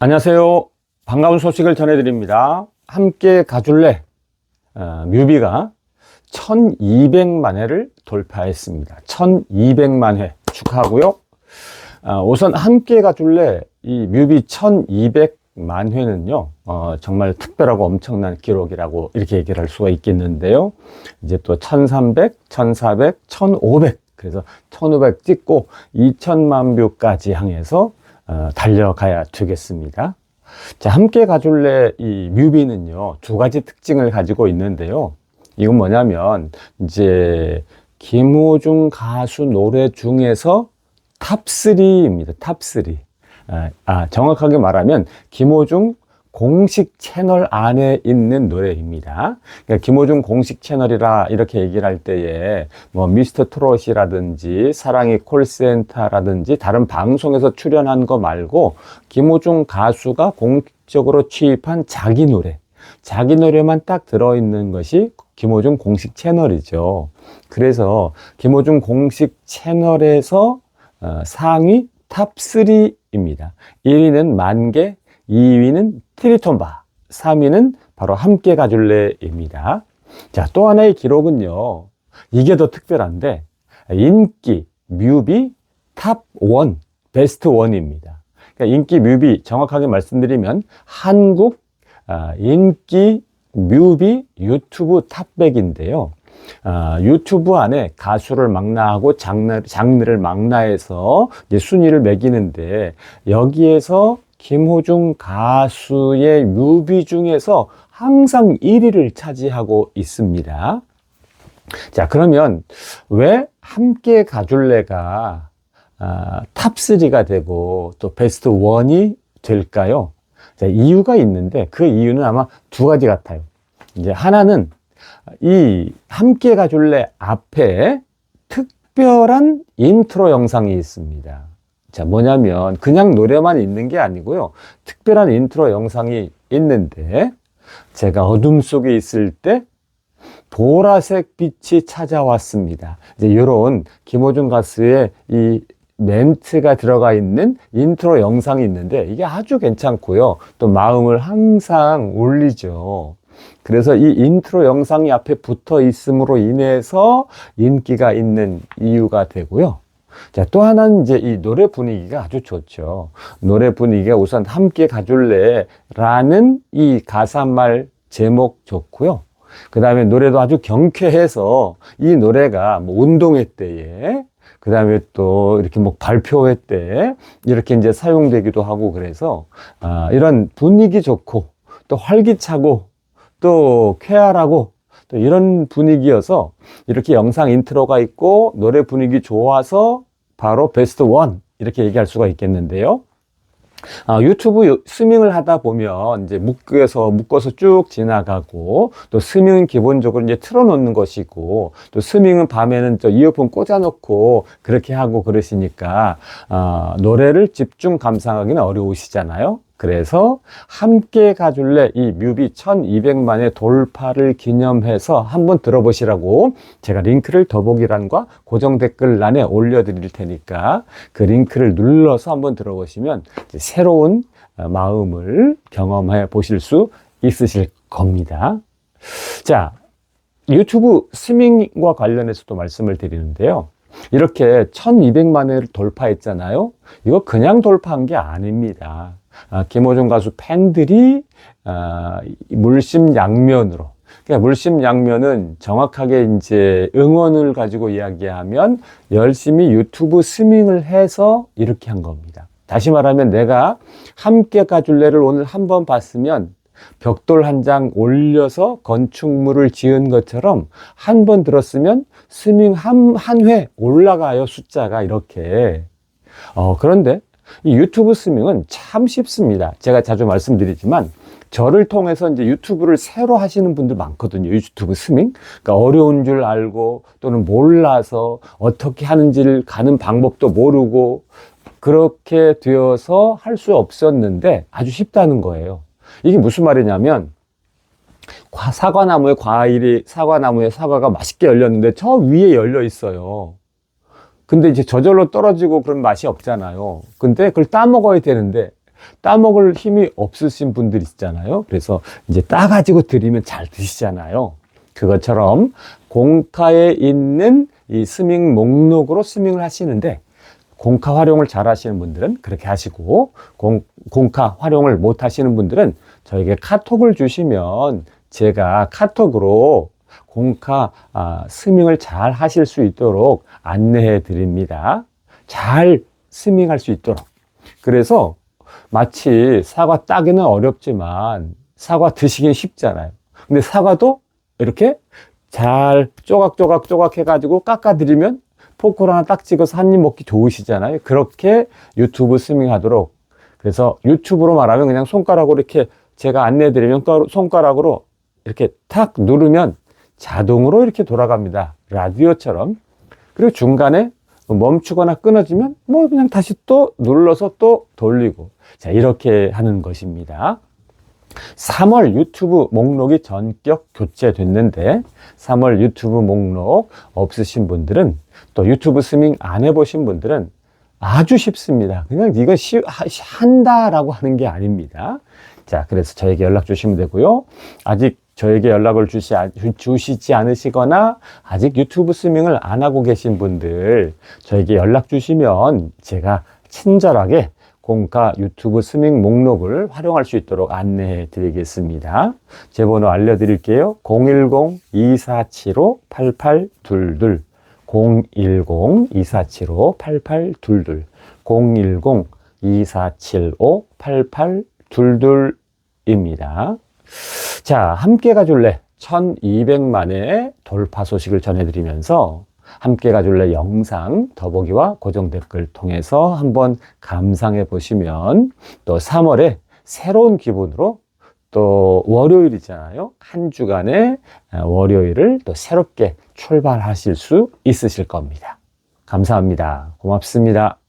안녕하세요. 반가운 소식을 전해드립니다. 함께 가줄래 어, 뮤비가 1200만 회를 돌파했습니다. 1200만 회 축하하고요. 어, 우선 함께 가줄래 이 뮤비 1200만 회는요, 어, 정말 특별하고 엄청난 기록이라고 이렇게 얘기를 할 수가 있겠는데요. 이제 또 1300, 1400, 1500, 그래서 1500 찍고 2000만 뷰까지 향해서 어, 달려가야 되겠습니다. 자, 함께 가줄래 이 뮤비는요, 두 가지 특징을 가지고 있는데요. 이건 뭐냐면, 이제, 김호중 가수 노래 중에서 탑3입니다. 탑3. 아, 아, 정확하게 말하면, 김호중 공식 채널 안에 있는 노래입니다. 그러니까 김호중 공식 채널이라 이렇게 얘기를 할 때에 뭐 미스터 트롯이라든지 사랑의 콜센터라든지 다른 방송에서 출연한 거 말고 김호중 가수가 공식적으로 취입한 자기 노래, 자기 노래만 딱 들어있는 것이 김호중 공식 채널이죠. 그래서 김호중 공식 채널에서 어, 상위 탑3입니다. 1위는 만개, 2위는 트리톤바, 3위는 바로 함께 가줄래입니다. 자, 또 하나의 기록은요. 이게 더 특별한데 인기 뮤비 탑 1, 베스트 1입니다. 그러니까 인기 뮤비 정확하게 말씀드리면 한국 아, 인기 뮤비 유튜브 탑100인데요. 아, 유튜브 안에 가수를 망라하고 장르, 장르를 이제 순위를 매기는데 여기에서 김호중 가수의 뮤비 중에서 항상 1위를 차지하고 있습니다. 자, 그러면 왜 함께 가줄래가 아, 탑3가 되고 또 베스트 1이 될까요? 자, 이유가 있는데 그 이유는 아마 두 가지 같아요. 이제 하나는 이 함께 가줄래 앞에 특별한 인트로 영상이 있습니다. 자, 뭐냐면 그냥 노래만 있는 게 아니고요. 특별한 인트로 영상이 있는데 제가 어둠 속에 있을 때 보라색 빛이 찾아왔습니다. 이제 이런 김호중 가수의 이 멘트가 들어가 있는 인트로 영상이 있는데 이게 아주 괜찮고요. 또 마음을 항상 울리죠. 그래서 이 인트로 영상이 앞에 붙어 있음으로 인해서 인기가 있는 이유가 되고요. 자, 또 하나는 이제 이 노래 분위기가 아주 좋죠. 노래 분위기가 우선 함께 가줄래 라는 이 가사말 제목 좋고요. 그 다음에 노래도 아주 경쾌해서 이 노래가 뭐 운동회 때에 그 다음에 또 이렇게 뭐 발표회 때 이렇게 이제 사용되기도 하고 그래서 아, 이런 분위기 좋고 또 활기차고 또 쾌활하고 또 이런 분위기여서 이렇게 영상 인트로가 있고 노래 분위기 좋아서 바로 베스트 원 이렇게 얘기할 수가 있겠는데요. 아, 유튜브 스밍을 하다 보면 이제 묶어서 묶어서 쭉 지나가고 또 스밍은 기본적으로 이제 틀어놓는 것이고 또 스밍은 밤에는 저 이어폰 꽂아놓고 그렇게 하고 그러시니까 아, 노래를 집중 감상하기는 어려우시잖아요. 그래서 함께 가줄래 이 뮤비 1200만의 돌파를 기념해서 한번 들어보시라고 제가 링크를 더보기란과 고정 댓글란에 올려드릴 테니까 그 링크를 눌러서 한번 들어보시면 새로운 마음을 경험해 보실 수 있으실 겁니다. 자, 유튜브 스밍과 관련해서도 말씀을 드리는데요. 이렇게 1200만 회를 돌파했잖아요. 이거 그냥 돌파한 게 아닙니다. 아, 김호중 가수 팬들이 아, 물심양면으로 그러니까 물심양면은 정확하게 이제 응원을 가지고 이야기하면 열심히 유튜브 스밍을 해서 이렇게 한 겁니다. 다시 말하면 내가 함께 가줄래를 오늘 한 번 봤으면 벽돌 한 장 올려서 건축물을 지은 것처럼 한 번 들었으면 스밍 한, 한 회 올라가요, 숫자가 이렇게. 어, 그런데 이 유튜브 스밍은 참 쉽습니다. 제가 자주 말씀드리지만 저를 통해서 이제 유튜브를 새로 하시는 분들 많거든요. 유튜브 스밍. 그러니까 어려운 줄 알고 또는 몰라서 어떻게 하는지를 가는 방법도 모르고 그렇게 되어서 할 수 없었는데 아주 쉽다는 거예요. 이게 무슨 말이냐면 사과나무에 과일이 사과나무에 사과가 맛있게 열렸는데 저 위에 열려 있어요. 근데 이제 저절로 떨어지고 그런 맛이 없잖아요. 근데 그걸 따 먹어야 되는데 따먹을 힘이 없으신 분들 있잖아요. 그래서 이제 따가지고 드리면 잘 드시잖아요. 그것처럼 공카에 있는 이 스밍 목록으로 스밍을 하시는데 공카 활용을 잘 하시는 분들은 그렇게 하시고 공, 공카 활용을 못 하시는 분들은 저에게 카톡을 주시면 제가 카톡으로 공카 아, 스밍을 잘 하실 수 있도록 안내해 드립니다. 잘 스밍할 수 있도록. 그래서 마치 사과 따기는 어렵지만 사과 드시긴 쉽잖아요. 근데 사과도 이렇게 잘 쪼각쪼각 쪼각 해가지고 깎아드리면 포크로 하나 딱 찍어서 한 입 먹기 좋으시잖아요. 그렇게 유튜브 스밍 하도록. 그래서 유튜브로 말하면 그냥 손가락으로 이렇게 제가 안내해드리면 손가락으로 이렇게 탁 누르면 자동으로 이렇게 돌아갑니다. 라디오처럼. 그리고 중간에 멈추거나 끊어지면 뭐 그냥 다시 또 눌러서 또 돌리고. 자, 이렇게 하는 것입니다. 3월 유튜브 목록이 전격 교체됐는데 3월 유튜브 목록 없으신 분들은 또 유튜브 스밍 안 해보신 분들은 아주 쉽습니다. 그냥 이거 쉬, 하- 한다라고 하는 게 아닙니다. 자, 그래서 저에게 연락 주시면 되고요. 아직 저에게 연락을 주시, 주시지 않으시거나 아직 유튜브 스밍을 안 하고 계신 분들 저에게 연락 주시면 제가 친절하게 공카 유튜브 스밍 목록을 활용할 수 있도록 안내해 드리겠습니다. 제 번호 알려드릴게요. 010-2475-8822 010-2475-8822 010-2475-8822입니다. 자, 함께 가줄래 1200만의 돌파 소식을 전해드리면서 함께 가줄래 영상 더보기와 고정 댓글 통해서 한번 감상해 보시면 또 3월에 새로운 기분으로 또 월요일이잖아요. 한 주간의 월요일을 또 새롭게 출발하실 수 있으실 겁니다. 감사합니다. 고맙습니다.